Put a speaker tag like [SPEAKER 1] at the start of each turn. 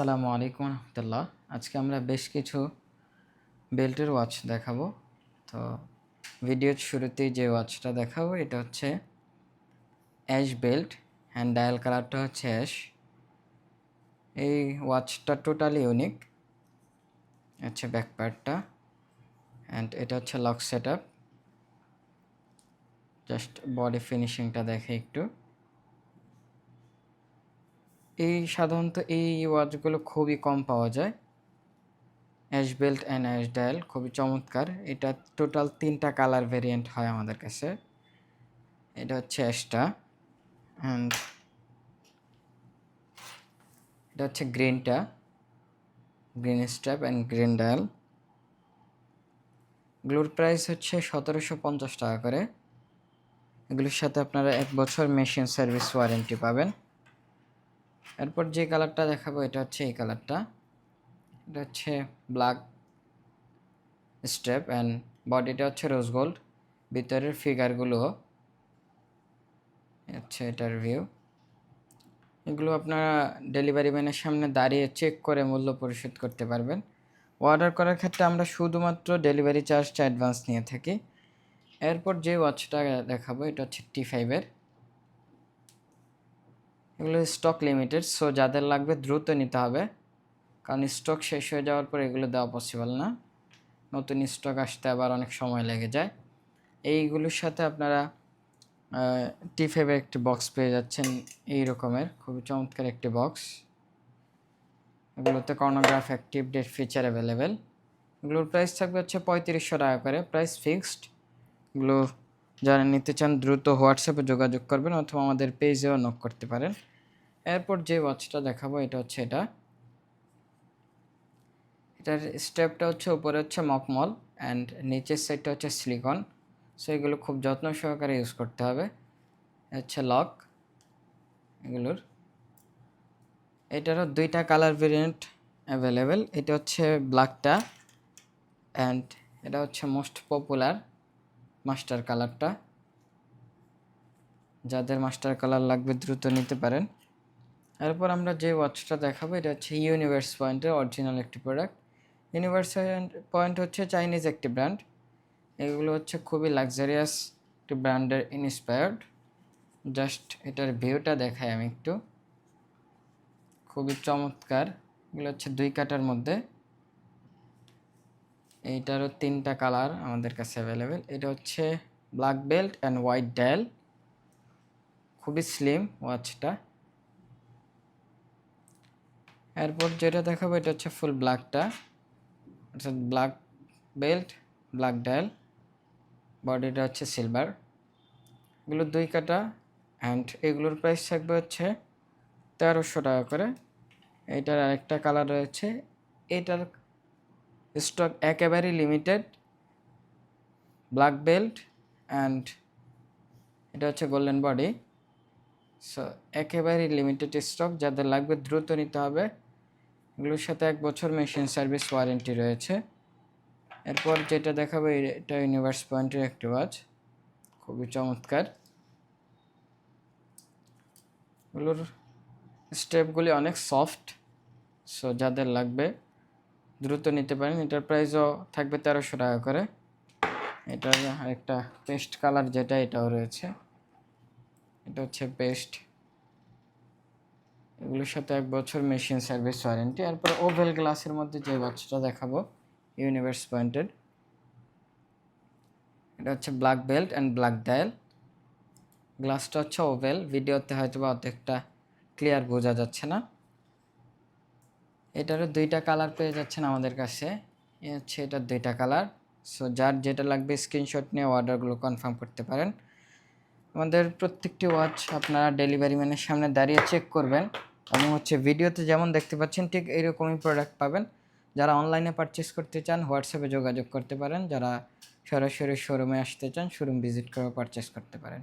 [SPEAKER 1] আসসালামু আলাইকুম রহমতুল্লাহ। আজকে আমরা বেশ কিছু বেল্টের ওয়াচ দেখাবো। তো ভিডিওর শুরুতেই যে ওয়াচটা দেখাবো, এটা হচ্ছে অ্যাশ বেল্ট হ্যান্ড ডায়াল কালারটা হচ্ছে অ্যাশ। এই ওয়াচটা টোটালি ইউনিক হচ্ছে ব্যাক পার্টটা অ্যান্ড এটা হচ্ছে lock set up just body ফিনিশিংটা দেখে একটু। এই সাধারণত এই ওয়াচগুলো খুবই কম পাওয়া যায়। Ash belt and ash dial খুবই চমৎকার। এটা টোটাল তিনটা কালার ভেরিয়েন্ট হয় আমাদের কাছে। এটা হচ্ছে অ্যাশটা অ্যান্ড এটা হচ্ছে গ্রিনটা green strap and green dial এগুলোর প্রাইস হচ্ছে সতেরোশো পঞ্চাশ টাকা করে। এগুলোর সাথে আপনারা এক বছর মেশিন সার্ভিস ওয়ারেন্টি পাবেন। এরপর যে কালারটা দেখাবো, এটা হচ্ছে এই কালারটা। এটা হচ্ছে ব্ল্যাক স্টেপ অ্যান্ড বডিটা হচ্ছে রোজ গোল্ড ভিতরের ফিগারগুলো হচ্ছে এটার ভিউ এগুলো আপনারা ডেলিভারি ম্যানের সামনে দাঁড়িয়ে চেক করে মূল্য পরিশোধ করতে পারবেন। অর্ডার করার ক্ষেত্রে আমরা শুধুমাত্র ডেলিভারি চার্জটা অ্যাডভান্স নিয়ে থাকি। এরপর যে ওয়াচটা দেখাবো, এটা হচ্ছে টি ফাইভের এগুলো স্টক লিমিটেড সো যাদের লাগবে দ্রুত নিতে হবে। কারণ স্টক শেষ হয়ে যাওয়ার পর এগুলো দেওয়া পসিবল না। নতুন স্টক আসতে আবার অনেক সময় লেগে যায়। এইগুলোর সাথে আপনারা টি ফেভের একটি বক্স পেয়ে যাচ্ছেন এই রকমের। খুবই চমৎকার একটি বক্স এগুলোতে chronograph active date feature available এগুলোর প্রাইস থাকবে হচ্ছে পঁয়ত্রিশশো টাকা করে। প্রাইস ফিক্সড এগুলো যারা নিতে চান, দ্রুত হোয়াটসঅ্যাপে যোগাযোগ করবেন অথবা আমাদের পেজেও নক করতে পারেন। এরপর যে ওয়াচটা দেখাবো, এটা হচ্ছে এটা। এটার স্টেপটা হচ্ছে উপরে হচ্ছে মকমল অ্যান্ড নিচের সাইডটা হচ্ছে সিলিকন সো এগুলো খুব যত্ন সহকারে ইউজ করতে হবে। হচ্ছে লক এগুলোর। এটারও দুইটা কালার ভেরিয়েন্ট অ্যাভেলেবেল এটা হচ্ছে ব্ল্যাকটা অ্যান্ড এটা হচ্ছে মোস্ট পপুলার মাস্টার কালারটা। যাদের মাস্টার কালার লাগবে দ্রুত নিতে পারেন। এরপর আমরা যে ওয়াচটা দেখাবো, এটা হচ্ছে ইউনিভার্স পয়েন্টের অরিজিনাল একটি প্রোডাক্ট ইউনিভার্স পয়েন্ট হচ্ছে চাইনিজ একটি ব্র্যান্ড এগুলো হচ্ছে খুবই লাক্সারিয়াস একটি ব্র্যান্ডের ইন্সপায়ার্ড জাস্ট এটার ভিউটা দেখাই আমি একটু। খুবই চমৎকার। এগুলো হচ্ছে দুই কাটার মধ্যে। এইটারও তিনটা কালার আমাদের কাছে অ্যাভেলেবেল এটা হচ্ছে black belt and white dial খুবই স্লিম ওয়াচটা এরপর যেটা দেখাবো, এটা হচ্ছে ফুল ব্ল্যাকটা অর্থাৎ ব্ল্যাক বেল্ট ব্ল্যাক ডায়াল বডিটা হচ্ছে সিলভার এগুলো দুই কাটা। অ্যান্ড এগুলোর প্রাইস থাকবে হচ্ছে তেরোশো টাকা করে। এটার আরেকটা কালার রয়েছে। এটার স্টক একেবারেই লিমিটেড ব্ল্যাক বেল্ট অ্যান্ড এটা হচ্ছে গোল্ডেন বডি সো একেবারেই লিমিটেড স্টক যাদের লাগবে দ্রুত নিতে হবে। এগুলোর সাথে এক বছর মেশিন সার্ভিস ওয়ারেন্টি রয়েছে। এরপর যেটা দেখাবো, এটা ইউনিভার্স পয়েন্টের একটি ওয়াচ খুবই চমৎকার। এগুলোর স্টেপগুলি অনেক সফট সো যাদের লাগবে দ্রুত নিতে পারেন। এটার প্রাইসও থাকবে তেরোশো টাকা করে। এটার আরেকটা পেস্ট কালার যেটা, এটাও রয়েছে। এটা হচ্ছে পেস্ট এগুলোর সাথে এক বছর মেশিন সার্ভিস ওয়ারেন্টি এরপর ওভেল গ্লাসের মধ্যে যে বাচ্চাটা দেখাবো ইউনিভার্স পয়েন্টেড এটা হচ্ছে black belt and black dial গ্লাসটা হচ্ছে ওভেল ভিডিওতে হয়তো বা অর্ধেকটা ক্লিয়ার বোঝা যাচ্ছে না। এটারও দুইটা কালার পেয়ে যাচ্ছেন আমাদের কাছে। এ হচ্ছে এটার দুইটা কালার সো যার যেটা লাগবে স্ক্রিনশট নিয়ে অর্ডারগুলো কনফার্ম করতে পারেন। আমাদের প্রত্যেকটি ওয়াচ আপনারা ডেলিভারি ম্যানের সামনে দাঁড়িয়ে চেক করবেন। এবং হচ্ছে ভিডিওতে যেমন দেখতে পাচ্ছেন, ঠিক এইরকমই প্রোডাক্ট পাবেন। যারা অনলাইনে পারচেস করতে চান হোয়াটসঅ্যাপে যোগাযোগ করতে পারেন। যারা সরাসরি শোরুমে আসতে চান শোরুম ভিজিট করে পারচেস করতে পারেন।